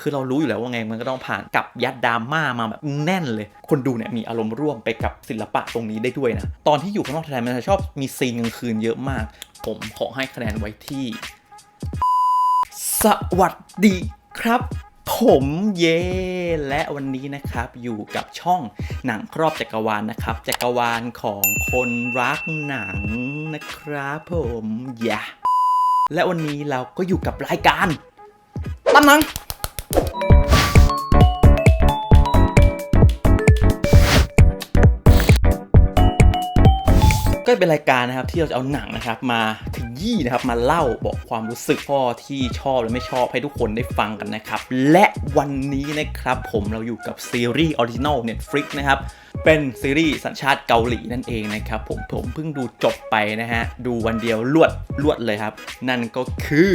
คือเรารู้อยู่แล้วว่าไงมันก็ต้องผ่านกับยัดดราม่ามาแบบแน่นเลย คนดูเนี่ยมีอารมณ์ร่วมไปกับศิลปะตรงนี้ได้ด้วยนะ ตอนที่อยู่ข้างนอกไทยมันจะชอบมีซีนกลางคืนเยอะมาก ผมขอให้คะแนนไว้ที่ สวัสดีครับ ผมเย และวันนี้นะครับอยู่กับช่องหนังครอบจักรวาลนะครับ จักรวาลของคนรักหนังนะครับผมอย่าและวันนี้เราก็อยู่กับรายการตำหนัง ก็เป็นรายการนะครับที่เราจะเอาหนังนะครับมาถึงยี่นะครับมาเล่าบอกความรู้สึกพ่อที่ชอบและไม่ชอบให้ทุกคนได้ฟังกันนะครับ และวันนี้นะครับผมเราอยู่กับซีรีส์ออริจินอล Netflix นะครับเป็นซีรีส์สัญชาติเกาหลีนั่นเองนะครับผมผมเพิ่งดูจบไปนะฮะ ดูวันเดียวลวดลวดเลยครับ นั่นก็คือ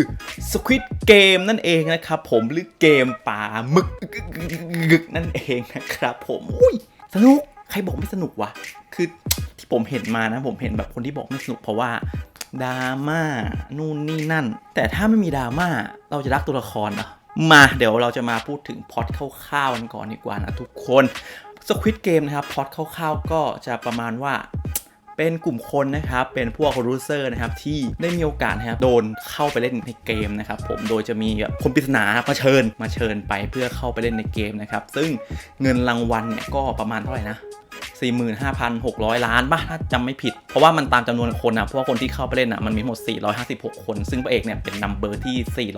Squid Game นั่นเองนะครับผมหรือเกมป่าหมึกนั่นเองนะครับผมอุ้ยสนุกใครบอกไม่สนุกวะคือ ผมเห็นมานะ ผมเห็นแบบคนที่บอกไม่สนุกเพราะว่าดราม่านู่นนี่นั่น แต่ถ้าไม่มีดราม่าเราจะรักตัวละครเหรอมาเดี๋ยวเราจะมาพูดถึงพอตคร่าวๆกันก่อนดีกว่านะทุกคนสควิตเกมนะครับพอตคร่าวๆก็จะประมาณว่าเป็นกลุ่มคนนะครับ เป็นพวกรูเซอร์นะครับ ที่ได้มีโอกาสนะครับ โดนเข้าไปเล่นในเกมนะครับ ผม โดยจะมีแบบคนปริศนามาเชิญ มาเชิญไปเพื่อเข้าไปเล่นในเกมนะครับ ซึ่งเงินรางวัลเนี่ยก็ประมาณเท่าไหร่นะ 45,600 ล้านป่ะถ้าจำไม่ผิด เพราะว่ามันตามจำนวนคนนะเพราะว่าคนที่เข้าไปเล่นอะมันมีหมด 456 คน ซึ่งพระเอกเนี่ยเป็นนัมเบอร์ที่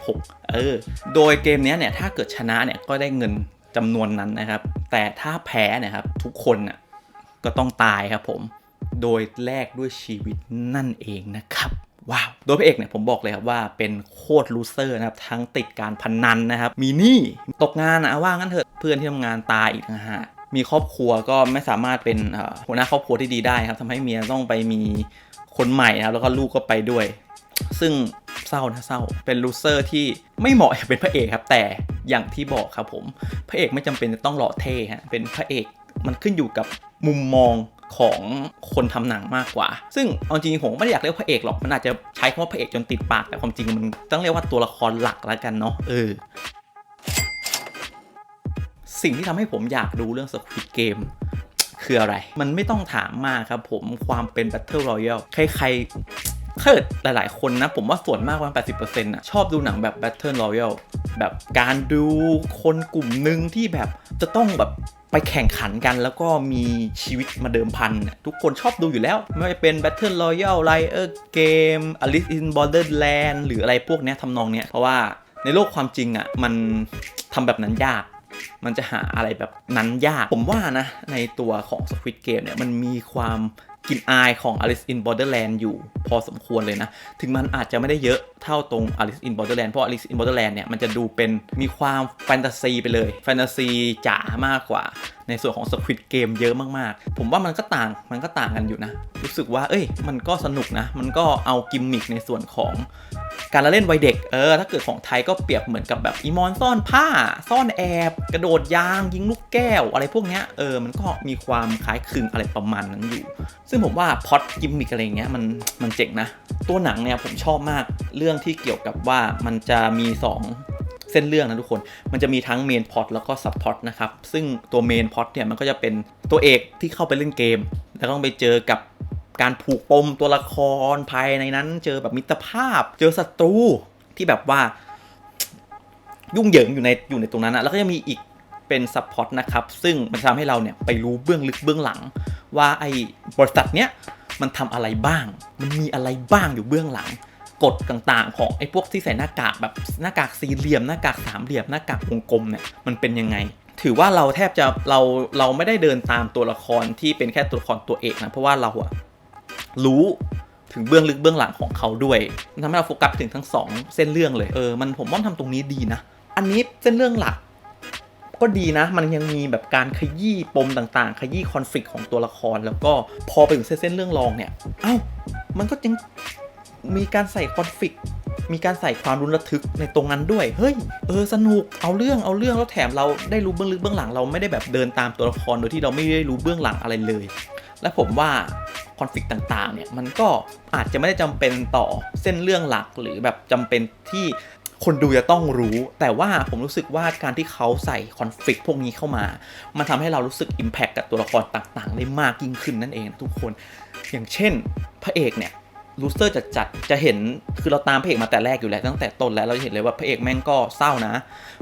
456 เออ โดยเกมนี้เนี่ยถ้าเกิดชนะเนี่ยก็ได้เงินจำนวนนั้นนะครับ แต่ถ้าแพ้เนี่ยครับทุกคนน่ะก็ต้องตายครับผม โดยแลกด้วยชีวิตนั่นเองนะครับว้าวโดยพระเอกเนี่ยผมบอกเลยครับว่าเป็นโคตรลูเซอร์นะครับ ทั้งติดการพนันนะครับ มีหนี้ตกงานนะว่างั้นเถอะเพื่อนที่ทำงานตายอีกนะฮะ มีครอบครัวก็ไม่สามารถเป็นหัวหน้าครอบครัวที่ดีได้ครับทำให้เมียต้องไปมีคนใหม่นะครับแล้วก็ลูกก็ไปด้วย ซึ่งเศร้านะเศร้า เป็นลูเซอร์ที่ไม่เหมาะเป็นพระเอกครับ แต่อย่างที่บอกครับผม พระเอกไม่จำเป็นจะต้องหล่อเท่ฮะเป็นพระเอกมันขึ้นอยู่กับมุมมองของคนทำหนังมากกว่า ซึ่งเอาจริงผมไม่ได้อยากเรียกพระเอกหรอก มันอาจจะใช้คำว่าพระเอกจนติดปาก แต่ความจริงมันต้องเรียกว่าตัวละครหลักแล้วกันเนาะ เออ สิ่งที่ทำให้ผมอยากดูเรื่อง Squid Game คืออะไร มันไม่ต้องถามมากครับผมความเป็น Battle Royale ใครๆถ้าเกิดหลายๆ คนนะ ผมว่าส่วนมากประมาณ80%นะชอบดูหนังแบบ Battle Royale แบบการดูคนกลุ่มหนึ่งที่แบบจะต้องแบบไปแข่งขันกันแล้วก็มีชีวิตมาเดิมพัน ทุกคนชอบดูอยู่แล้ว ไม่ว่าจะเป็น Battle Royale Liar Game Alice in Borderland หรืออะไรพวกนี้ทำนองเนี้ย เพราะว่าในโลกความจริงอะ มันทำแบบนั้นยาก มันจะหาอะไรแบบนั้นยาก ผมว่านะ ในตัวของ Squid Game เนี่ยมันมีความกลิ่นอายของ Alice in Borderland อยู่พอสมควรเลยนะ ถึงมันอาจจะไม่ได้เยอะเท่าตรง Alice in Borderland เพราะ Alice in Borderland เนี่ยมันจะดูเป็นมีความแฟนตาซีไปเลย แฟนตาซีจ๋ามากกว่าในส่วนของ Squid Game เยอะมากๆ ผมว่ามันก็ต่างมันก็ต่างกันอยู่นะ รู้สึกว่า เอ้ย มันก็สนุกนะ มันก็เอากิมมิคในส่วนของการละเล่นวัยเด็ก เออ ถ้าเกิดของไทยก็เปรียบเหมือนกับแบบอีมอนซ่อนผ้า ซ่อนแอบ กระโดดยาง ยิงลูกแก้ว อะไรพวกเนี้ย เออ มันก็มีความคล้ายคลึงอะไรประมาณนั้นอยู่ ซึ่งผมว่าพอตกิมมิคอะไรเงี้ยมัน มันเจ๋งนะ ตัวหนังเนี่ยผมชอบมาก เรื่องที่เกี่ยวกับว่ามันจะมี 2 เส้นเรื่องนะทุกคน มันจะมีทั้งเมนพอตแล้วก็ซับพอตนะครับ ซึ่งตัวเมนพอตเนี่ยมันก็จะเป็นตัวเอกที่เข้าไปเล่นเกม แล้วต้องไปเจอกับการผูกปมตัวละครภายในนั้น เจอแบบมิตรภาพ เจอศัตรูที่แบบว่ายุ่งเหยิงอยู่ในอยู่ในตรงนั้นนะแล้วก็จะมีอีกเป็นซับพล็อตนะครับ ซึ่งมันทำให้เราเนี่ยไปรู้เบื้องลึกเบื้องหลัง ว่าไอ้บริษัทเนี้ยมันทำอะไรบ้าง มันมีอะไรบ้างอยู่เบื้องหลัง กฎต่างๆ ของไอ้พวกที่ใส่หน้ากากแบบหน้ากากสี่เหลี่ยมหน้ากากสามเหลี่ยมหน้ากากวงกลมเนี่ยมันเป็นยังไง ถือว่าเราแทบจะเราเราไม่ได้เดินตามตัวละครที่เป็นแค่ตัวละครตัวเอกนะเพราะว่าเราอะรู้ถึงเบื้องลึกเบื้องหลังของเขาด้วยทำให้เราโฟกัสถึงทั้งสองเส้นเรื่องเลยเออมันผมว่ามันทำตรงนี้ดีนะ อันนี้เส้นเรื่องหลัก ก็ดีนะ มันยังมีแบบการขยี้ปมต่างๆ ขยี้คอน FLICT ของตัวละคร แล้วก็พอไปถึงเส้นเรื่องรองเนี่ย เอ้ามันก็ยัง มีการใส่คอน FLICT มีการใส่ความรุนระทึกในตรงนั้นด้วย เฮ้ย เออ สนุก เอาเรื่อง เอาเรื่อง แล้วแถมเราได้รู้เบื้องลึกเบื้องหลัง เราไม่ได้แบบเดินตามตัวละคร โดยที่เราไม่ได้รู้เบื้องหลังอะไรเลย และผมว่าคอนฟ lict ต่างๆ เนี่ย มันก็อาจจะไม่ได้จำเป็นต่อเส้นเรื่องหลัก หรือแบบจำเป็นที่คนดูจะต้องรู้ แต่ว่าผมรู้สึกว่าการที่เขาใส่คอนฟ lict พวกนี้เข้ามา มันทำให้เรารู้สึก Impact กับตัวละครต่างๆ ได้มากยิ่งขึ้นนั่นเองทุกคน อย่างเช่น พระเอกเนี่ย ลูเซอร์จัดจัดจะเห็นคือเราตามพระเอกมาแต่แรกอยู่แล้ว ตั้งแต่ต้นแล้วเราจะเห็นเลยว่าพระเอกแม่งก็เศร้านะ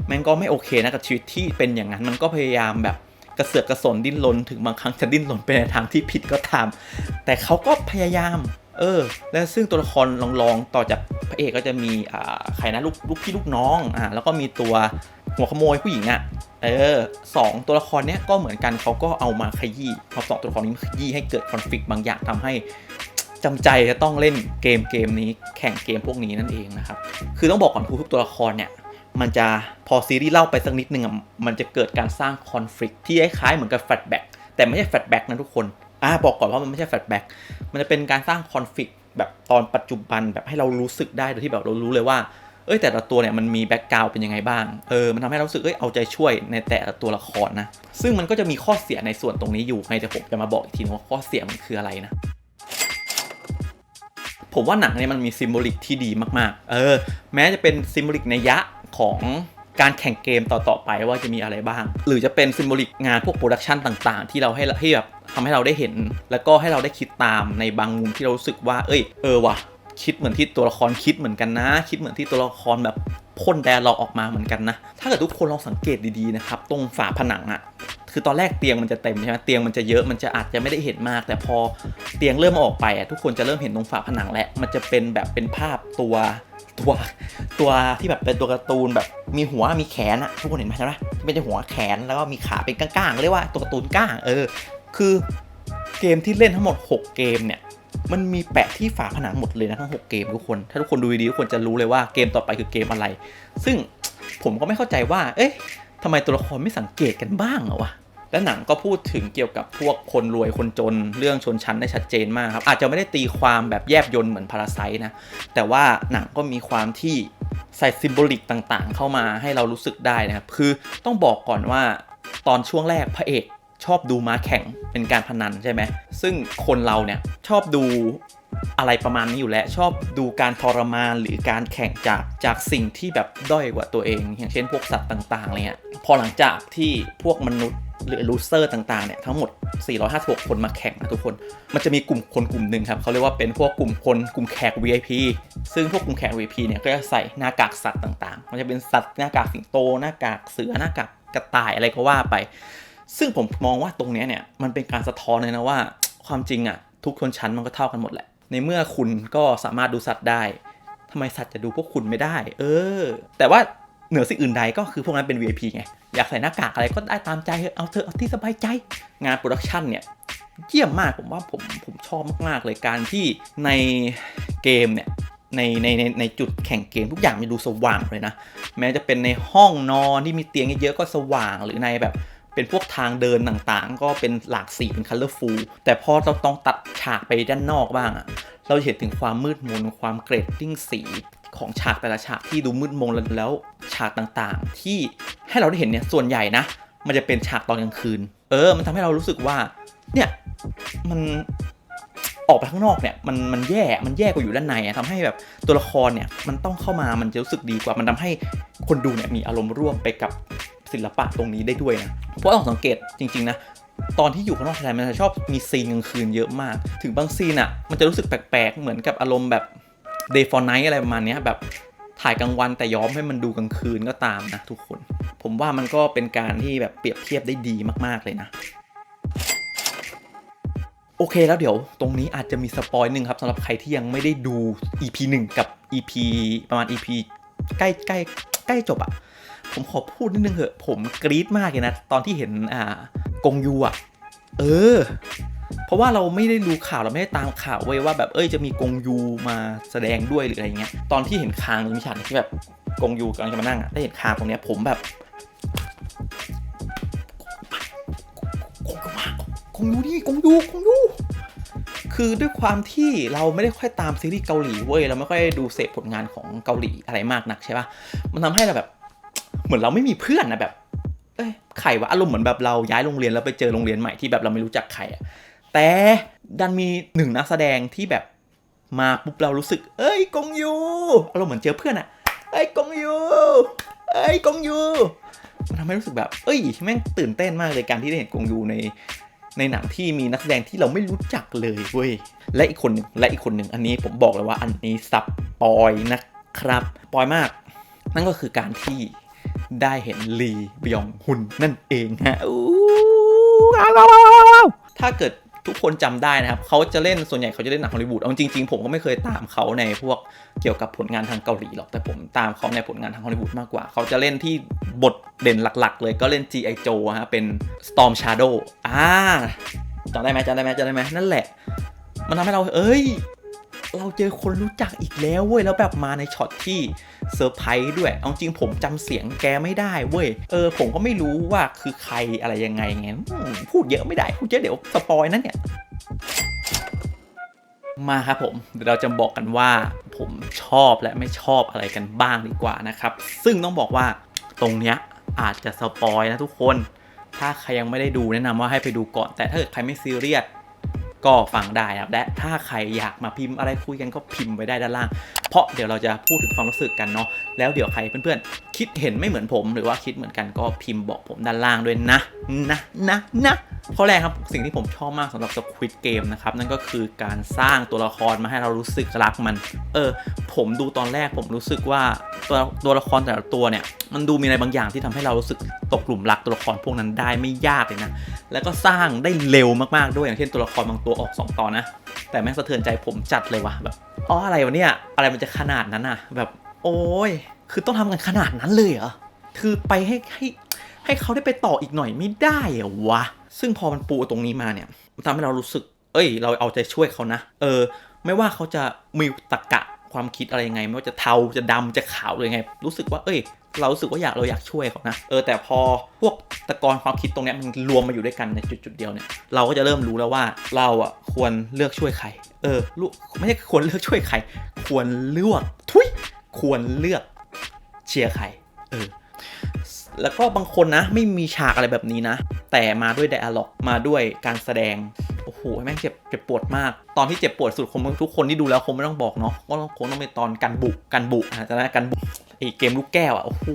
แม่งก็ไม่โอเคนะกับชีวิตที่เป็นอย่างนั้นมันก็พยายามแบบกระเสือกกระสนดิ้นรนถึงบางครั้งจะดิ้นรนไปในทางที่ผิดก็ตาม แต่เขาก็พยายาม เออ และซึ่งตัวละครรองๆต่อจากพระเอกก็จะมีอ่าใครนะลูกลูกพี่ลูกน้องอ่าแล้วก็มีตัวหัวขโมยผู้หญิงอะ่ะเออสองตัวละครเนี้ยก็เหมือนกันเขาก็เอามาขยี้เอาสองตัวละครนี้มาขยี้ให้เกิดคอนฟ lict บางอย่างทำให้ จำใจจะต้องเล่นเกมเกมนี้แข่งเกมพวกนี้นั่นเองนะครับ คือต้องบอกก่อนทุกตัวละครเนี่ยมันจะพอซีรีส์เล่าไปสักนิดนึงอะมันจะเกิดการสร้างคอน FLICT ที่คล้ายๆเหมือนกับแฟลชแบ็กแต่ไม่ใช่แฟลชแบ็กนะทุกคนอ่าบอกก่อนว่ามันไม่ใช่แฟลชแบ็กมันจะเป็นการสร้างคอน FLICT แบบตอนปัจจุบันแบบให้เรารู้สึกได้โดยที่แบบเรารู้เลยว่าเอ้ยแต่ละตัวเนี่ยมันมีแบ็กกราวเป็นยังไงบ้าง เออ มันทำให้เราสึก เอ้ย เอาใจช่วยในแต่ละตัวละครนะ ซึ่งมันก็จะมีข้อเสียในส่วนตรงนี้อยู่ไงแต่ผมจะมาบอกอีกทีนึงว่าข้อเสียมันคืออะไรนะ ผมว่าหนังเนี่ยมันมีซิมโบลิกที่ดีมากๆ เออ แม้จะเป็นซิมโบลิกในยะของการแข่งเกมต่อๆไปว่าจะมีอะไรบ้าง หรือจะเป็นซิมโบลิกงานพวกโปรดักชันต่างๆ ที่เราให้ให้แบบทำให้เราได้เห็น แล้วก็ให้เราได้คิดตามในบางมุมที่เรารู้สึกว่า เอ้ย เออว่ะ คิดเหมือนที่ตัวละครคิดเหมือนกันนะ คิดเหมือนที่ตัวละครแบบพ่นแดร์เราออกมาเหมือนกันนะ ถ้าเกิดทุกคนลองสังเกตดีๆนะครับ ตรงฝาผนังอะ คือตอนแรกเตียงมันจะเต็มใช่ไหมเตียงมันจะเยอะมันจะอาจจะไม่ได้เห็นมาก แต่พอเตียงเริ่มออกไปอะทุกคนจะเริ่มเห็นตรงฝาผนังแล้วมันจะเป็นแบบเป็นภาพตัวตัวตัวที่แบบเป็นตัวการ์ตูนแบบมีหัวมีแขนอะทุกคนเห็นไหมใช่ไหมเป็นหัวแขนแล้วก็มีขาเป็นก้างๆเรียกว่าตัวการ์ตูนก้างเออ คือเกมที่เล่นทั้งหมด 6 เกมเนี่ยมันมีแปะที่ฝาผนังหมดเลยนะทั้ง 6 เกมทุกคน ถ้าทุกคนดูดีๆทุกคนจะรู้เลยว่าเกมต่อไปคือเกมอะไร ซึ่งผมก็ไม่เข้าใจว่า เอ๊ะทำไมตัวละครไม่สังเกตกันบ้างอะวะ และหนังก็พูดถึงเกี่ยวกับพวกคนรวยคนจนเรื่องชนชั้นได้ชัดเจนมากครับ อาจจะไม่ได้ตีความแบบแยบยนเหมือนพาราไซนะ แต่ว่าหนังก็มีความที่ใส่ซิมโบลิกต่างๆ เข้ามาให้เรารู้สึกได้นะครับ คือต้องบอกก่อนว่าตอนช่วงแรกพระเอกชอบดูม้าแข่งเป็นการพนันใช่ไหม ซึ่งคนเราเนี่ยชอบดู อะไรประมาณนี้อยู่แล้วชอบดูการทรมานหรือการแข่งจากจากสิ่งที่แบบด้อยกว่าตัวเอง อย่างเช่นพวกสัตว์ต่างๆอะไรเงี้ยพอหลังจากที่พวกมนุษย์หรือลูเซอร์ต่างๆเนี่ยทั้งหมด 456 คนมาแข่งนะทุกคน มันจะมีกลุ่มคนกลุ่มหนึ่งครับเขาเรียกว่าเป็นพวกกลุ่มคนกลุ่มแขก VIP ซึ่งพวกกลุ่มแขก VIP เนี่ยก็จะใส่หน้ากากสัตว์ต่างๆ มันจะเป็นสัตว์หน้ากากสิงโตหน้ากากเสือหน้ากากกระต่ายอะไรก็ว่าไป ซึ่งผมมองว่าตรงเนี้ยเนี่ยมันเป็นการสะท้อนเลยนะว่า ความจริงอะทุกชนชั้นมันก็เท่ากันหมดแหละ ในเมื่อคุณก็สามารถดูสัตว์ได้ทำไมสัตว์จะดูพวกคุณไม่ได้ เออ แต่ว่าเหนือสิ่งอื่นใดก็คือพวกนั้นเป็น VIP ไง อยากใส่หน้ากากอะไรก็ได้ตามใจ เอเอาเถอะเอาที่สบายใจ งานโปรดักชันเนี่ย เยี่ยมมากผมว่าผมผมชอบมาก ๆ เลยการที่ในเกมเนี่ยในในในในจุดแข่งเกมทุกอย่างมันดูสว่างเลยนะ แม้จะเป็นในห้องนอนที่มีเตียงเยอะๆก็สว่างหรือในแบบ เป็นพวกทางเดินต่างๆ ก็เป็นหลากสีเป็นคัลเลอร์ฟูลแต่พอเราต้องตัดฉากไปด้านนอกบ้างอะเราเห็นถึงความมืดมนความเกรดดิ้งสีของฉากแต่ละฉากที่ดูมืดมนแล้วฉากต่างๆ ที่ให้เราได้เห็นเนี่ยส่วนใหญ่นะ มันจะเป็นฉากตอนกลางคืน เออ มันทำให้เรารู้สึกว่า เนี่ยมันออกไปข้างนอกเนี่ยมันมันแย่ มันแย่กว่าอยู่ด้านในอะทำให้แบบตัวละครเนี่ยมันต้องเข้ามามันจะรู้สึกดีกว่ามันทำให้คนดูเนี่ยมีอารมณ์ร่วมไปกับ ศิลปะตรงนี้ได้ด้วยนะเพราะต้องสังเกตจริง ๆ นะตอนที่อยู่ข้างนอกไทยมันจะชอบมีซีนกลางคืนเยอะมาก ถึงบางซีนอะมันจะรู้สึกแปลกๆ เหมือนกับอารมณ์แบบ day for night อะไรประมาณนี้แบบถ่ายกลางวันแต่ย้อมให้มันดูกลางคืนก็ตามนะทุกคน ผมว่ามันก็เป็นการที่แบบเปรียบเทียบได้ดีมากๆเลยนะ โอเคแล้วเดี๋ยวตรงนี้อาจจะมีสปอยหนึ่งครับสำหรับใครที่ยังไม่ได้ดู EP 1 กับ EP ประมาณ EP ใกล้ใกล้ใกล้จบอะ ผมขอพูดนิดนึงเถอะผมกรี๊ดมากเลยนะ ตอนที่เห็นอ่ากงยูอะเออ เพราะว่าเราไม่ได้ดูข่าวเราไม่ได้ตามข่าวเว้ยว่าแบบเอ้ยจะมีกงยูมาแสดงด้วยหรืออะไรเงี้ยตอนที่เห็นคางมีฉากที่แบบกงยูกำลังจะมานั่งอะได้เห็นคางตรงเนี้ยผมแบบกงยูมากกงยูกงยูกงยูคือด้วยความที่เราไม่ได้ค่อยตามซีรีส์เกาหลีเว้ยเราไม่ค่อยดูเสพผลงานของเกาหลีอะไรมากนักใช่ปะมันทำให้เราแบบ มือนเราไม่มีเพื่อนนะแบบ เอ้ยใครวะอารมณ์เหมือนแบบเราย้ายโรงเรียนแล้วไปเจอโรงเรียนใหม่ที่แบบเราไม่รู้จักใครอะแต่ดันมีหนึ่งนักแสดงที่แบบมาปุ๊บเรารู้สึก เอ้ยกงยูอารมณ์เหมือนเจอเพื่อนอะไอ้ยกงยูไอ้ยกงยูมันทำให้รู้สึกแบบ เอ้ยแม่งตื่นเต้นมากเลยการที่ได้เห็นกงยูในในหนังที่มีนักแสดงที่เราไม่รู้จักเลยเว้ย และอีกคนหนึ่งและอีกคนหนึ่งอันนี้ผมบอกเลยว่าอันนี้ซับปอยนะครับ ปอยมาก นั่นก็คือการที่ ได้เห็นลีบยองฮุนนั่นเองฮะอู้ถ้าเกิดทุกคนจำได้นะครับ เขาจะเล่นส่วนใหญ่เขาจะเล่นหนังฮอลลีวูดเอาจริงๆ ผมก็ไม่เคยตามเขาในพวกเกี่ยวกับผลงานทางเกาหลีหรอก แต่ผมตามเขาในผลงานทางฮอลลีวูดมากกว่า เขาจะเล่นที่บทเด่นหลักๆ เลยก็เล่น G.I. Joe ฮะเป็น Storm Shadow อ่าจำได้ไหมจำได้ไหมจำได้ไหมนั่นแหละ มันทำให้เรา เอ้ย เราเจอคนรู้จักอีกแล้วเว้ยแล้วแบบมาในช็อตที่เซอร์ไพรส์ด้วย เอาจริงผมจำเสียงแกไม่ได้เว้ยเออผมก็ไม่รู้ว่าคือใครอะไรยังไงไงอืมพูดเยอะไม่ได้พูดเยอะเดี๋ยวสปอยนั่นเนี่ยมาครับผมเดี๋ยวเราจะบอกกันว่าผมชอบและไม่ชอบอะไรกันบ้างดีกว่านะครับ ซึ่งต้องบอกว่าตรงเนี้ยอาจจะสปอยนะทุกคน ถ้าใครยังไม่ได้ดูแนะนำว่าให้ไปดูก่อน แต่ถ้าเกิดใครไม่ซีเรียส ก็ฟังได้นะครับและถ้าใครอยากมาพิมพ์อะไรคุยกันก็พิมพ์ไว้ได้ด้านล่าง เพราะเดี๋ยวเราจะพูดถึงความรู้สึกกันเนาะแล้วเดี๋ยวใครเพื่อนๆ คิดเห็นไม่เหมือนผมหรือว่าคิดเหมือนกันก็พิมพ์บอกผมด้านล่างด้วยนะนะนะนะข้อแรกครับสิ่งที่ผมชอบมากสำหรับ Squid Game นะครับ นั่นก็คือการสร้างตัวละครมาให้เรารู้สึกรักมัน เออ ผมดูตอนแรกผมรู้สึกว่าตัวตัวละครแต่ละตัวเนี่ยมันดูมีอะไรบางอย่างที่ทำให้เรารู้สึกตกหลุมรักตัวละครพวกนั้นได้ไม่ยากเลยนะ แล้วก็สร้างได้เร็วมากๆด้วยอย่างเช่นตัวละครบางตัวออก 2 ตอนนะ แต่แม่งสะเทือนใจผมจัดเลยว่ะแบบอ๋ออะไรวะเนี่ย อะไรมันจะขนาดนั้นอะแบบ โอ้ย คือต้องทำกันขนาดนั้นเลยเหรอคือไปให้ให้ให้เขาได้ไปต่ออีกหน่อยไม่ได้เหรอวะ ซึ่งพอมันปูตรงนี้มาเนี่ยมันทำให้เรารู้สึก เอ้ย เราเอาใจช่วยเขานะ เออ ไม่ว่าเขาจะมีตรกะความคิดอะไรยังไง ไม่ว่าจะเทาจะดำจะขาวเลยไง รู้สึกว่า เอ้ย เราสึกว่าอยากเราอยากช่วยเขานะเออแต่พอพวกตะกอนความคิดตรงนี้มันรวมมาอยู่ด้วยกันในจุดจุดๆเดียวเนี่ยเราก็จะเริ่มรู้แล้วว่าเราอะควรเลือกช่วยใครเออลูกไม่ใช่ควรเลือกช่วยใคร ควรเลือกทุยควรเลือกเชียร์ใครเออแล้วก็บางคนนะไม่มีฉากอะไรแบบนี้นะ แต่มาด้วย d ดอะล็อกมาด้วยการแสดงโอ้โหแม่งเจ็บเจ็บปวดมาก ตอนที่เจ็บปวดสุดคงทุกคนที่ดูแล้วคงไม่ต้องบอกเนาะก็คงต้องเป็นตอนกันบุกกันบุอะจะนะกันบุไอ เกมลูกแก้วอะโอ้โห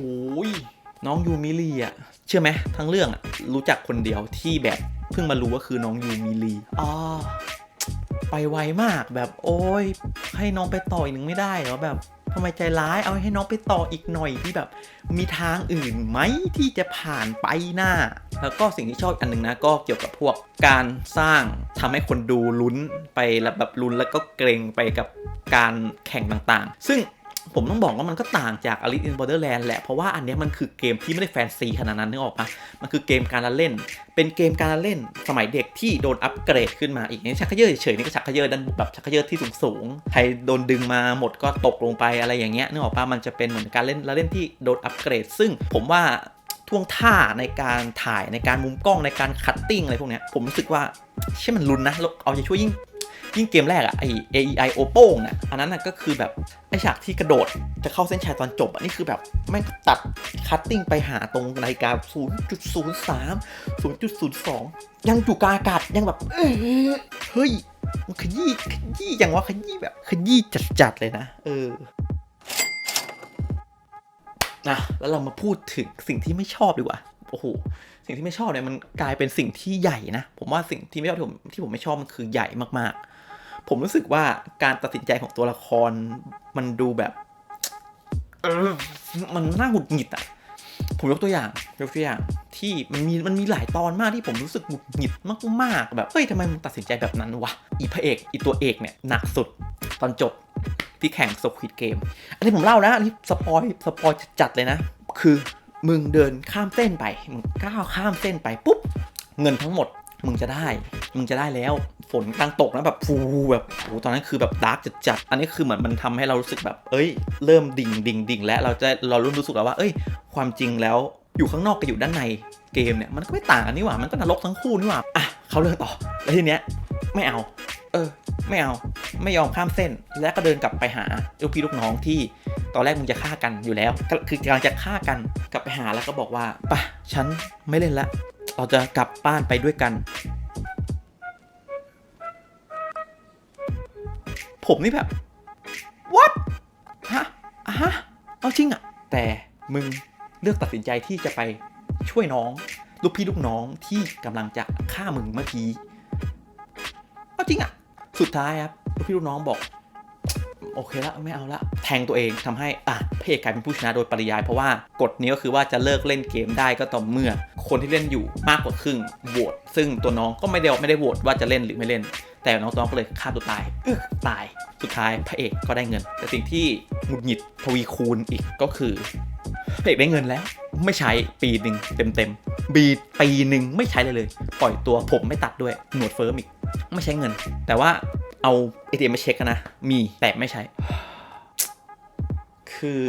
น้องยูมิลีอะเชื่อไหมทั้งเรื่องอะรู้จักคนเดียวที่แบบเพิ่งมารู้ว่าคือน้องยูมิลีอ๋อไปไวมากแบบโอ้ยให้น้องไปต่ออีกหนึ่งไม่ได้เหรอแบบทำไมใจร้ายเอาให้น้องไปต่ออีกหน่อยที่แบบ มีทางอื่นไหมที่จะผ่านไปหน้า แล้วก็สิ่งที่ชอบอันหนึ่งนะก็เกี่ยวกับพวกการสร้างทำให้คนดูลุ้นไปแบบลุ้นแล้วก็เกรงไปกับการแข่งต่างๆ ซึ่ง ผมต้องบอกว่ามันก็ต่างจาก Alice in Borderland แหละ เพราะว่าอันนี้มันคือเกมที่ไม่ได้แฟนซีขนาดนั้นนึกออกปะมันคือเกมการละเล่น เป็นเกมการละเล่น สมัยเด็กที่โดนอัปเกรดขึ้นมาอีกนี่ชักเยอเฉยๆนี่ก็ชักเยอดันแบบชักเยอที่สูงๆใครโดนดึงมาหมดก็ตกลงไปอะไรอย่างเงี้ยนึกออกปะมันจะเป็นเหมือนการเล่นละเล่นที่โดนอัปเกรด ซึ่งผมว่าท่วงท่าในการถ่ายในการมุมกล้องในการคัตติ้งอะไรพวกเนี้ยผมรู้สึกว่าเชื่อมันลุ้นนะล้วเอาใจช่วยยิ่ง ยิ่งเกมแรกอะไอ AEI โอโป้งน่ะอันนั้นน่ะก็คือแบบ ไอฉากที่กระโดดจะเข้าเส้นชัยตอนจบอะนี่คือแบบแม่งตัดคัตติ้งไปหาตรงนาฬิกา 0.03 0.02 ยังอยู่กลางอากาศยังแบบเอ้ยเฮ้ยมันขยี้ขยี้อย่างว่าขยี้แบบขยี้จัดๆเลยนะ เออนะแล้วเรามาพูดถึงสิ่งที่ไม่ชอบดีกว่าโอ้โหสิ่งที่ไม่ชอบเนี่ยมันกลายเป็นสิ่งที่ใหญ่นะ ผมว่าสิ่งที่ไม่ชอบที่ผมที่ผมไม่ชอบมันคือใหญ่มากๆ ผมรู้สึกว่าการตัดสินใจของตัวละครมันดูแบบเออมันน่าหงุดหงิดอะ ผมยกตัวอย่างยกตัวอย่างที่มันมีมันมีหลายตอนมากที่ผมรู้สึกหงุดหงิดมากๆแบบเฮ้ยทำไมมึงตัดสินใจแบบนั้นวะอีพระเอกอีตัวเอกเนี่ยหนักสุดตอนจบที่แข่งสควิดเกม อันนี้ผมเล่านะอันนี้สปอยสปอยจัดเลยนะ คือมึงเดินข้ามเส้นไป มึงก้าวข้ามเส้นไปปุ๊บ เงินทั้งหมด มึงจะได้ มึงจะได้แล้วฝนกลางตกนะแบบฟูแบบโอ้ตอนนั้นคือแบบดาร์กจัดๆอันนี้คือเหมือนมันทำให้เรารู้สึกแบบ เอ้ย เริ่มดิ่งดิ่งดิ่งแล้วเราจะเราเริ่มรู้สึกแล้วว่า เอ้ย ความจริงแล้วอยู่ข้างนอกกับอยู่ด้านในเกมเนี่ยมันก็ไม่ต่างกันนี่หว่ามันก็นรกทั้งคู่นี่หว่าอะเขาเรื่องต่อแล้วทีเนี้ยไม่เอา เออ ไม่เอาไม่ยอมข้ามเส้น แล้วก็เดินกลับไปหาลูกพี่ลูกน้องที่ตอนแรกมึงจะฆ่ากันอยู่แล้ว ก็คือกำลังจะฆ่ากันกลับไปหาแล้วก็บอกว่าปะฉันไม่เล่นละ เราจะกลับบ้านไปด้วยกัน ผมนี่แบบ what ฮะอะฮะ เอาจริงอะแต่มึงเลือกตัดสินใจที่จะไปช่วยน้อง ลูกพี่ลูกน้องที่กำลังจะฆ่ามึงเมื่อกี้เอาจริงอะสุดท้ายครับลูกพี่ลูกน้องบอกโอเคละไม่เอาละแทงตัวเองทำให้อะพระเอกกลายเป็นผู้ชนะโดยปริยายเพราะว่ากฎนี้ก็คือว่าจะเลิกเล่นเกมได้ก็ต่อเมื่อ คนที่เล่นอยู่มากกว่าครึ่งโหวตซึ่งตัวน้องก็ไม่ได้ไม่ได้โหวตว่าจะเล่นหรือไม่เล่น แต่น้องตัวน้องก็เลยฆ่าตัวตายออตายสุดท้ายพระเอกก็ได้เงิน แต่สิ่งที่หงุดหงิดทวีคูณอีกก็คือพระเอกได้เงินแล้ว ไม่ใช้ปีหนึ่งเต็มเต็มๆบีปีหนึ่งไม่ใช้เลยเลย ปล่อยตัวผมไม่ตัดด้วยหนวดเฟิร์มอีกไม่ใช้เงิน แต่ว่าเอา ATM มาเช็คกันนะ มีแต่ไม่ใช้ คือ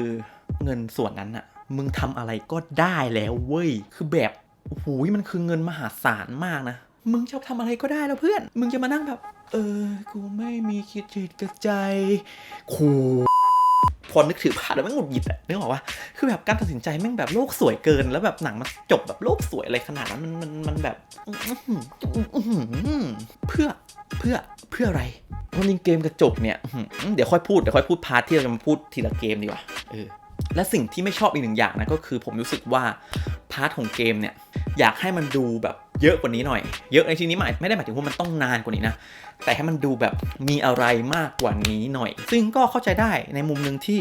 เงินส่วนนั้นอะมึงทำอะไรก็ได้แล้วเว้ย คือแบบ โอ้โหมันคือเงินมหาศาลมากนะ มึงจะทำอะไรก็ได้แล้วเพื่อน มึงจะมานั่งแบบ เออ กูไม่มีคิดจิตกระใจคูพอนึกถึงภาพแล้วแม่งหงุดหงิดอะนึกออกว่าคือแบบการตัดสินใจแม่งแบบโลกสวยเกิน แล้วแบบหนังมันจบแบบโลกสวยอะไรขนาดนั้นมันมันมันแบบเพื่อเพื่อเพื่ออะไรความจริงเกมกระจกเนี่ยเดี๋ยวค่อยพูดเดี๋ยวค่อยพูดพาร์ทที่เราจะมาพูดทีละเกมดีกว่าเออ และสิ่งที่ไม่ชอบอีกหนึ่งอย่างนะก็คือผมรู้สึกว่าพาร์ทของเกมเนี่ยอยากให้มันดูแบบเยอะกว่านี้หน่อย เยอะในที่นี้หมายไม่ได้หมายถึงว่ามันต้องนานกว่านี้นะ แต่ให้มันดูแบบมีอะไรมากกว่านี้หน่อย ซึ่งก็เข้าใจได้ในมุมหนึ่งที่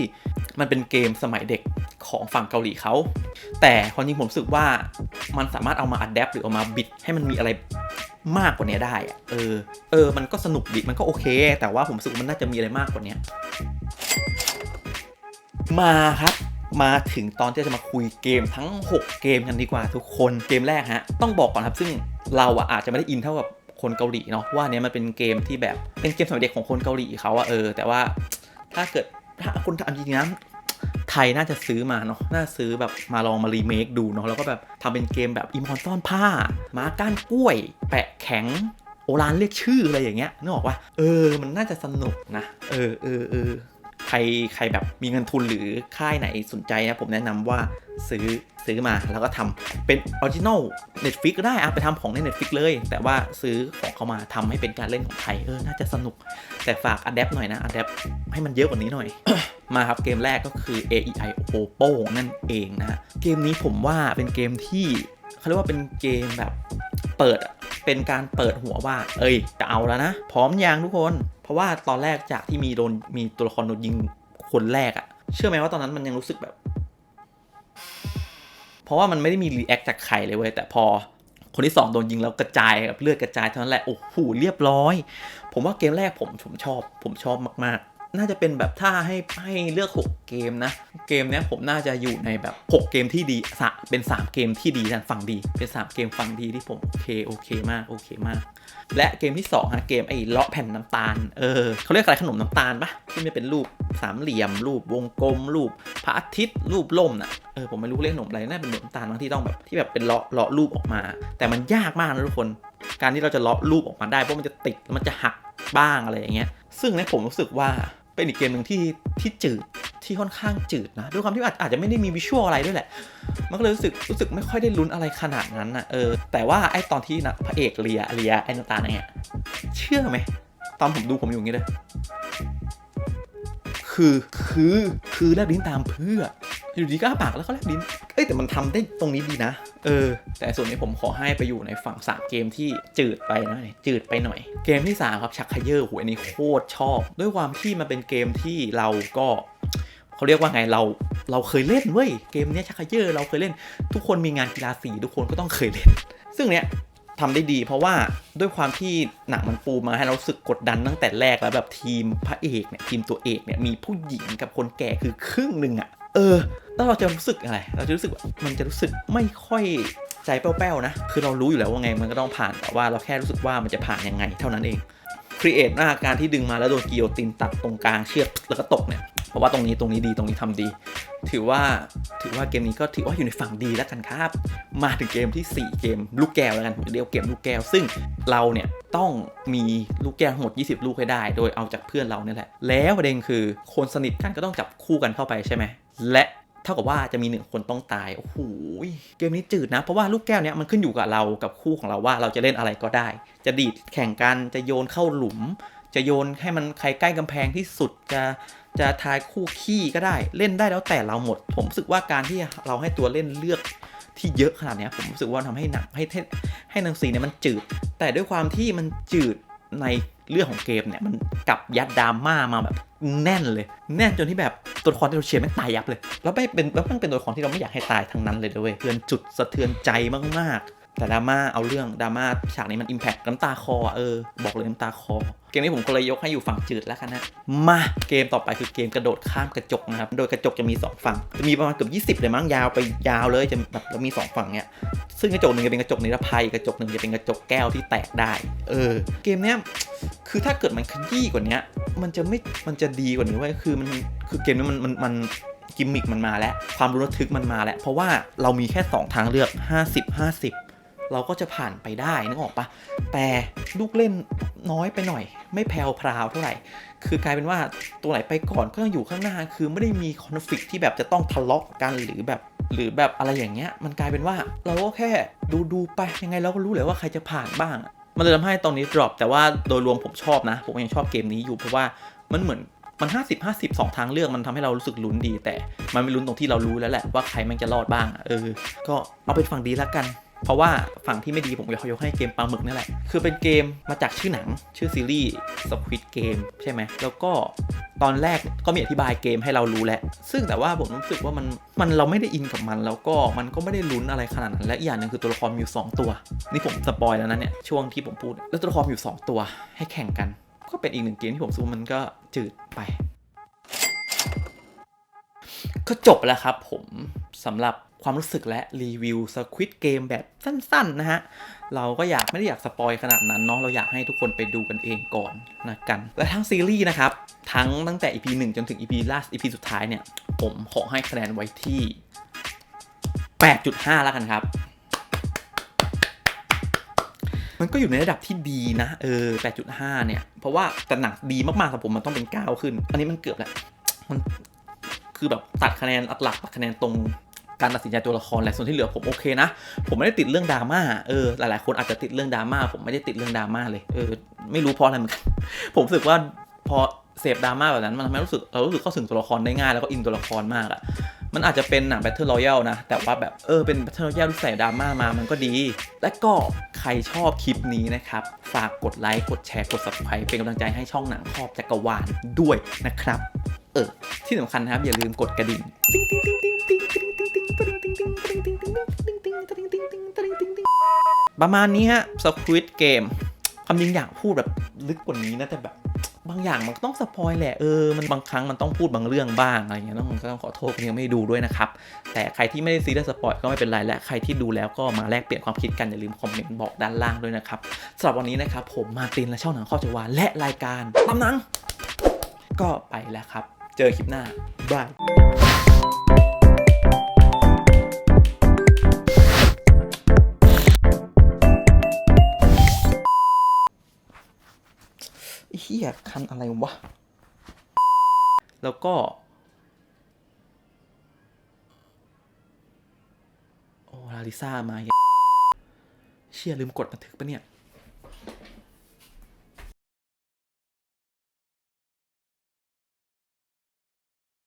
มันเป็นเกมสมัยเด็กของฝั่งเกาหลีเขา แต่ความจริงผมรู้สึกว่ามันสามารถเอามาอัดแอปหรือเอามาบิดให้มันมีอะไรมากกว่านี้ได้อะเออ เออ มันก็สนุกดี มันก็โอเค แต่ว่าผมรู้สึกมันน่าจะมีอะไรมากกว่านี้ มาครับ มาถึงตอนที่จะมาคุยเกมทั้ง 6 เกมกันดีกว่าทุกคนเกมแรกฮะ ต้องบอกก่อนครับซึ่งเราอะอาจจะไม่ได้อินเท่ากับคนเกาหลีเนาะว่าเนี้ยมันเป็นเกมที่แบบเป็นเกมสมัยเด็กของคนเกาหลีเขาอะเออ แต่ว่าถ้าเกิดถ้าคนทำจริงนะไทยน่าจะซื้อมาเนาะ น่าซื้อแบบมาลองมารีเมคดูเนาะ แล้วก็แบบทำเป็นเกมแบบอิมพอร์ซ่อนผ้า ม้าก้านกล้วย แปะแข็ง โอรานเรียกชื่ออะไรอย่างเงี้ยนึกออกว่าเออ มันน่าจะสนุกนะ เออเออเออ ใครใครแบบมีเงินทุนหรือค่ายไหนสนใจนะผมแนะนำว่าซื้อซื้อมาแล้วก็ทำเป็นออริจินอล Netflix ก็ได้อะไปทำของใน Netflix เลย แต่ว่าซื้อของเขามาทำให้เป็นการเล่นของไทยเออน่าจะสนุก แต่ฝากอัดแอปหน่อยนะอัดแอปให้มันเยอะกว่านี้หน่อย มาครับเกมแรกก็คือ A E I O P O นั่นเองนะเกมนี้ผมว่าเป็นเกมที่เขาเรียกว่าเป็นเกมแบบเปิดเป็นการเปิดหัวว่า เอ้ยจะเอาแล้วนะ พร้อมยังทุกคน เพราะว่าตอนแรกจากที่มีโดนมีตัวละครโดนยิงคนแรกอะเชื่อไหมว่าตอนนั้นมันยังรู้สึกแบบ เพราะว่ามันไม่ได้มีรีแอคจากใครเลยเว้ยแต่พอคนที่สองโดนยิงแล้วกระจายแบบเลือดกระจายเท่านั้นแหละโอ้โหเรียบร้อย ผมว่าเกมแรกผมผมชอบ ผมชอบมากๆ น่าจะเป็นแบบถ้าให้ให้เลือก 6 เกมนะ เกมเนี้ยผมน่าจะอยู่ในแบบ 6 เกมที่ดีสะเป็น 3 เกมที่ดีนะฝั่งดี เป็น 3 เกมฝั่งดีที่ผมโอเคโอเคมากโอเคมาก และเกมที่2ฮะเกมไอ้เลาะแผ่นน้ำตาลเออเขาเรียกอะไรขนมน้ำตาลปะที่มันเป็นรูปสามเหลี่ยม รูปวงกลม รูปพระอาทิตย์รูปล่มน่ะเออผมไม่รู้เรียกขนมอะไรน่าเป็นขนมน้ำตาลบางที่ต้องแบบที่แบบเป็นเลาะเลาะรูปออกมา แต่มันยากมากนะทุกคน การที่เราจะเลาะรูปออกมาได้เพราะมันจะติดแล้วมันจะหักบ้างอะไรอย่างเงี้ย ซึ่งเนี่ยผมรู้สึกว่า เป็นอีกเกมหนึ่งที่ที่จืดที่ค่อนข้างจืดนะด้วยความที่อาจอาจจะไม่ได้มีวิชวลอะไรด้วยแหละ มันก็เลยรู้สึกรู้สึกไม่ค่อยได้ลุ้นอะไรขนาดนั้นนะเออแต่ว่าไอตอนที่นะพระเอกเลียเลียไอน้ำตาเนี่ยเชื่อไหมตอนผมดูผมอยู่อย่างนี้เลยคือคือคือแลบลิ้นตามเพื่ออยู่ดีก็อ้าปากแล้วก็แลบลิ้นเอ้ยแต่มันทำได้ตรงนี้ดีนะ เออ แต่ส่วนนี้ผมขอให้ไปอยู่ในฝั่งสามเกมที่จืดไปหน่อยจืดไปหน่อย เกมที่สามครับชักไคเยอร์โหอันนี้โคตรชอบ ด้วยความที่มันเป็นเกมที่เราก็เขาเรียกว่าไงเราเราเคยเล่นเว้ยเกมเนี้ยชักไคเยอร์เราเคยเล่น ทุกคนมีงานกีฬาสีทุกคนก็ต้องเคยเล่น ซึ่งเนี้ยทำได้ดี เพราะว่าด้วยความที่หนังมันปูมาให้เรารู้สึกกดดันตั้งแต่แรกแล้วแบบทีมพระเอกเนี่ยทีมตัวเอกเนี่ยมีผู้หญิงกับคนแก่คือครึ่งหนึ่งอะเออแล้วเราจะรู้สึกอะไร เราจะรู้สึกมันจะรู้สึกไม่ค่อยใจแป้วๆนะ คือเรารู้อยู่แล้วว่าไงมันก็ต้องผ่านแต่ว่าเราแค่รู้สึกว่ามันจะผ่านยังไงเท่านั้นเองครีเอทหน้าการที่ดึงมาแล้วโดนกิโยตินตัดตรงกลางเชือกแล้วก็ตกเนี่ยเพราะว่าตรงนี้ตรงนี้ดีตรงนี้ทำดี ถือว่าถือว่าเกมนี้ก็ถือว่าอยู่ในฝั่งดีแล้วกันครับ มาถึงเกมที่ 4 เกมลูกแก้วแล้วกันเรียกเกมลูกแก้ว ซึ่งเราเนี่ยต้องมีลูกแก้วทั้งหมด 20 ลูกให้ได้ โดยเอาจากเพื่อนเราเนี่ยแหละแล้วประเด็นคือคนสนิทกันก็ต้องจับคู่กันเข้าไปใช่ไหม และเท่ากับว่าจะมีหนึ่งคนต้องตาย โอ้โห เกมนี้จืดนะ เพราะว่าลูกแก้วเนี้ยมันขึ้นอยู่กับเรากับคู่ของเราว่าเราจะเล่นอะไรก็ได้ จะดีดแข่งกัน จะโยนเข้าหลุม จะโยนให้มันใครใกล้กำแพงที่สุด จะจะทายคู่ขี้ก็ได้ เล่นได้แล้วแต่เราหมด ผมรู้สึกว่าการที่เราให้ตัวเล่นเลือกที่เยอะขนาดนี้ผมรู้สึกว่าทำให้หนังให้ให้หนังสีเนี่ยมันจืด แต่ด้วยความที่มันจืดในเรื่องของเกมเนี่ยมันกลับยัดดราม่ามาแบบแน่นเลย แน่นจนที่แบบ ตัวละครที่เราเชียร์แม่งตายยับเลย แล้วไม่เป็นแล้วมันเป็นตัวละครที่เราไม่อยากให้ตายทั้งนั้นเลยด้วยเพื่อนจุดสะเทือนใจมากๆ แต่ดราม่าเอาเรื่องดราม่าฉากนี้มันอิมแพคน้ำตาคอเออบอกเลยน้ำตาคอ เกมนี้ผมก็เลยยกให้อยู่ฝั่งจืดแล้วกันนะมาเกมต่อไปคือเกมกระโดดข้ามกระจกนะครับโดยกระจกจะมี 2 ฝั่งจะมีประมาณเกือบ20เลยมั้งยาวไปยาวเลยจะแบบแล้วมี 2 ฝั่งเนี่ยซึ่งกระจกหนึ่งจะเป็นกระจกนิรภัยกระจกหนึ่งจะเป็นกระจกแก้วที่แตกได้ เออ เกมเนี้ยคือถ้าเกิดมันขยี้กว่านี้มันจะไม่มันจะดีกว่านี้เว้คือมันคือเกมนี้มันมันมันกิมมิกมันมาแล้ว ความรู้ระทึกมันมาแล้ว เพราะว่าเรามีแค่ 2 ทางเลือก 50 50 เราก็จะผ่านไปได้นึกออกปะแต่ลูกเล่นน้อยไปหน่อย ไม่แพวพราวเท่าไหร่ คือกลายเป็นว่าตัวไหนไปก่อนก็ยังอยู่ข้างหน้า คือไม่ได้มีคอนฟ lict ที่แบบจะต้องทะเลาะกันหรือแบบหรือแบบอะไรอย่างเงี้ย มันกลายเป็นว่าเราก็แค่ดูดูไปยังไงเราก็รู้เลยว่าใครจะผ่านบ้าง มันเลยทำให้ตอนนี้ drop แต่ว่าโดยรวมผมชอบนะ ผมยังชอบเกมนี้อยู่เพราะว่ามันเหมือนมัน 50 50 2 ทางเลือกมันทำให้เรารู้สึกลุ้นดี แต่มันไม่ลุ้นตรงที่เรารู้แล้วแหละว่าใครมันจะรอดบ้าง เออ ก็เอาเป็นฝั่งดีแล้วกัน เพราะว่าฝั่งที่ไม่ดีผมยกให้เกมปลาหมึกนี่แหละ คือเป็นเกมมาจากชื่อหนังชื่อซีรีส์ Squid Game ใช่ไหม แล้วก็ตอนแรกก็มีอธิบายเกมให้เรารู้แหละ ซึ่งแต่ว่าผมรู้สึกว่ามันมันเราไม่ได้อินกับมัน แล้วก็มันก็ไม่ได้ลุ้นอะไรขนาดนั้น และอีกอย่างหนึ่งคือตัวละครมีอยู่สองตัว นี่ผมสปอยแล้วนะเนี่ยช่วงที่ผมพูด แล้วตัวละครมีอยู่สองตัวให้แข่งกัน ก็เป็นอีกหนึ่งเกมที่ผมรู้สึกมันก็จืดไป ก็จบแล้วครับผมสำหรับ ความรู้สึกและรีวิว Squid Game แบบสั้นๆนะฮะ เราก็อยากไม่ได้อยากสปอยขนาดนั้นเนาะเราอยากให้ทุกคนไปดูกันเองก่อนนะกัน และทั้งซีรีส์นะครับ ทั้งตั้งแต่ EP 1 จนถึง EP last EP สุดท้ายเนี่ย ผมขอให้คะแนนไว้ที่ 8.5 แล้วกันครับมันก็อยู่ในระดับที่ดีนะ เออ 8.5 เนี่ย เพราะว่าแต่หนังดีมากๆสำหรับผมมันต้องเป็น 9 ขึ้น อันนี้มันเกือบแล้ว มันคือแบบตัดคะแนนหลักๆตัดคะแนนตรง การตัดสินใจตัวละครแหละส่วนที่เหลือผมโอเคนะ ผมไม่ได้ติดเรื่องดราม่าเออหลายๆ คนอาจจะติดเรื่องดราม่าผมไม่ได้ติดเรื่องดราม่าเลยเออไม่รู้เพราะอะไรเหมือนกันผมรู้สึกว่าพอเสพดราม่าแบบนั้นมันทำให้รู้สึกเรารู้สึกเข้าถึงตัวละครได้ง่ายแล้วก็อินตัวละครมากอะมันอาจจะเป็นหนัง Battle Royale นะ แต่ว่าแบบเออเป็น Battle Royale ที่ใส่ดราม่ามามันก็ดี และก็ใครชอบคลิปนี้นะครับ ฝากกดไลค์ กดแชร์ กด subscribe เป็นกำลังใจให้ช่องหนังครอบจักรวาลด้วยนะครับ ออที่สำคัญนะครับอย่าลืมกดกระดิ่งประมาณนี้ฮะ Squid Game ความจริงอยากพูดแบบลึกกว่านี้นะแต่แบบบางอย่างมันต้องสปอยแหละเออมันบางครั้งมันต้องพูดบางเรื่องบ้างอะไรเงี้ยต้องก็ต้องขอโทษคนที่ยังไม่ดูด้วยนะครับ แต่ใครที่ไม่ได้ซีเรียสสปอยก็ไม่เป็นไรและใครที่ดูแล้วก็มาแลกเปลี่ยนความคิดกันอย่าลืมคอมเมนต์บอกด้านล่างด้วยนะครับสำหรับวันนี้นะครับผมมาตินและช่องหนังข้อจวาและรายการตำหนังก็ไปแล้วครับ เจอคลิปหน้าบายเฮียคันอะไรวะ แล้วก็ โอ้ลาลิซ่ามาอีกเชี่ยลืมกดบันทึกปะเนี่ย